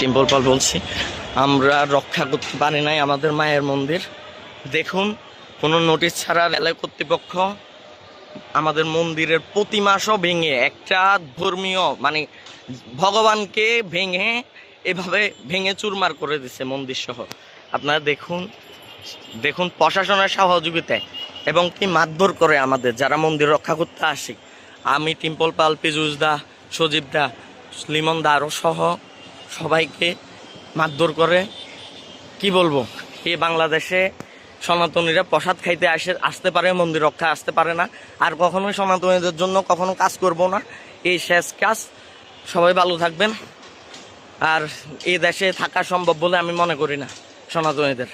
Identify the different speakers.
Speaker 1: টিম্পল পাল বলছি। আমরা রক্ষা করতে পারি নাই আমাদের মায়ের মন্দির। দেখুন, কোনো নোটিশ ছাড়া রেলওয়ে কর্তৃপক্ষ আমাদের মন্দিরের প্রতিমাসও ভেঙে, একটা ধর্মীয় মানে ভগবানকে ভেঙে এভাবে ভেঙে চুরমার করে দিছে মন্দির সহ আপনারা দেখুন দেখুন প্রশাসনের সহযোগিতায় এবং কি মারধর করে আমাদের যারা মন্দির রক্ষা করতে আসে। আমি টিম্পল পাল পিজুস দা, সজীব দা লিমন দা আরও সহ সবাইকে মারধর করে। কি বলব? এই বাংলাদেশে সনাতনীরা প্রসাদ খাইতে আসে, আসতে পারে, মন্দির রক্ষা আসতে পারে না। আর কখনোই সনাতনীদের জন্য কখনো কাজ করব না। এই শেষ কাজ। সবাই ভালো থাকবেন। আর এই দেশে থাকা সম্ভব বলে আমি মনে করি না সনাতনীদের।